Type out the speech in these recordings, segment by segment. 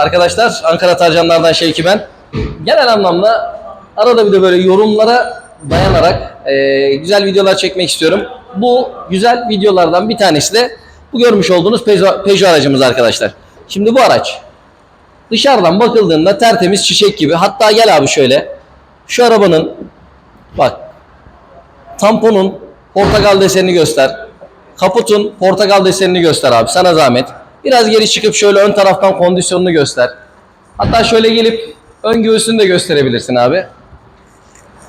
Arkadaşlar Ankara Tarcanlardan Şevki ben. Genel anlamda arada bir de böyle yorumlara dayanarak e, güzel videolar çekmek istiyorum. Bu güzel videolardan bir tanesi de bu görmüş olduğunuz Peugeot, aracımız arkadaşlar. Şimdi bu araç dışarıdan bakıldığında tertemiz çiçek gibi. Hatta gel abi şöyle. Şu arabanın bak tamponun portakal desenini göster. Kaputun portakal desenini göster abi sana zahmet. Biraz geri çıkıp şöyle ön taraftan kondisyonunu göster. Hatta şöyle gelip ön göğsünü de gösterebilirsin abi.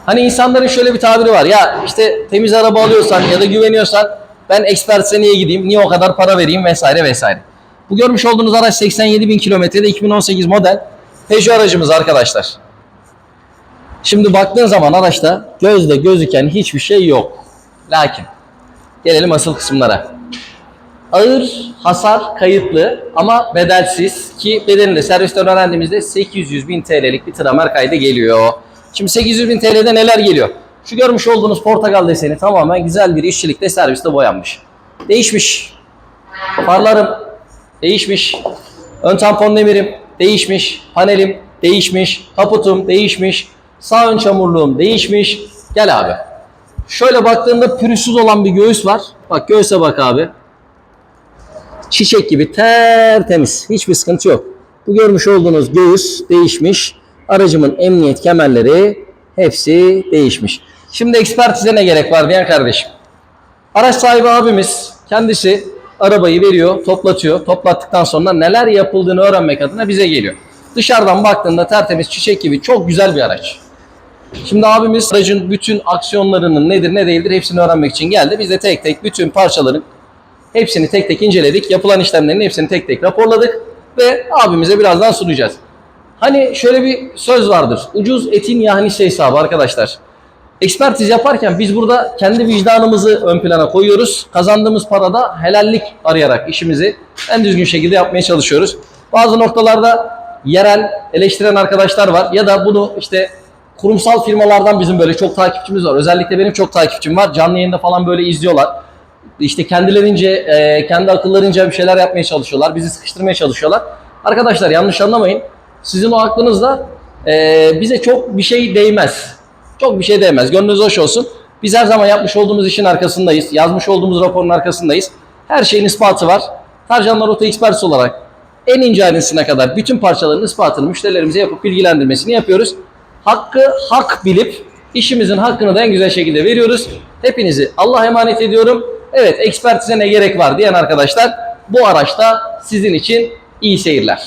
Hani insanların şöyle bir tabiri var. Ya işte temiz araba alıyorsan ya da güveniyorsan ben ekspertse niye gideyim, niye o kadar para vereyim vesaire vesaire. Bu görmüş olduğunuz araç 87 bin kilometrede 2018 model Peugeot aracımız arkadaşlar. Şimdi baktığın zaman araçta gözle gözüken hiçbir şey yok. Lakin gelelim asıl kısımlara. Ağır hasar kayıtlı ama bedelsiz ki bedelini de servisten öğrendiğimizde 800 bin TL'lik bir tramer kaydı geliyor. Şimdi 800 bin TL'de neler geliyor? Şu görmüş olduğunuz portakal deseni tamamen güzel bir işçilikte serviste boyanmış. Değişmiş. Farlarım değişmiş. Ön tampon demirim değişmiş. Panelim değişmiş. Kaputum değişmiş. Sağ ön çamurluğum değişmiş. Gel abi. Şöyle baktığında pürüzsüz olan bir göğüs var. Bak göğüse bak abi. Çiçek gibi tertemiz. Hiçbir sıkıntı yok. Bu görmüş olduğunuz göğüs değişmiş. Aracımın emniyet kemerleri hepsi değişmiş. Şimdi ekspertize ne gerek var diyen kardeşim. Araç sahibi abimiz kendisi arabayı veriyor, toplatıyor. Toplattıktan sonra neler yapıldığını öğrenmek adına bize geliyor. Dışarıdan baktığında tertemiz çiçek gibi çok güzel bir araç. Şimdi abimiz aracın bütün aksiyonlarının nedir ne değildir hepsini öğrenmek için geldi. Biz de tek tek bütün parçaların hepsini tek tek inceledik. Yapılan işlemlerin hepsini tek tek raporladık ve abimize birazdan sunacağız. Hani şöyle bir söz vardır. Ucuz etin yahnisi hesabı arkadaşlar. Ekspertiz yaparken biz burada kendi vicdanımızı ön plana koyuyoruz. Kazandığımız parada helallik arayarak işimizi en düzgün şekilde yapmaya çalışıyoruz. Bazı noktalarda yerel eleştiren arkadaşlar var ya da bunu işte kurumsal firmalardan bizim böyle çok takipçimiz var. Özellikle benim çok takipçim var. Canlı yayında falan böyle izliyorlar. İşte kendilerince, e, kendi akıllarınca bir şeyler yapmaya çalışıyorlar. Bizi sıkıştırmaya çalışıyorlar. Arkadaşlar yanlış anlamayın. Sizin o aklınızla e, bize çok bir şey değmez. Çok bir şey değmez. Gönlünüz hoş olsun. Biz her zaman yapmış olduğumuz işin arkasındayız. Yazmış olduğumuz raporun arkasındayız. Her şeyin ispatı var. Tarcanlar Oto Experts olarak en ince ayrıntısına kadar bütün parçaların ispatını müşterilerimize yapıp bilgilendirmesini yapıyoruz. Hakkı hak bilip işimizin hakkını da en güzel şekilde veriyoruz. Hepinizi Allah'a emanet ediyorum. Evet ekspertize ne gerek var diyen arkadaşlar bu araçta sizin için iyi seyirler.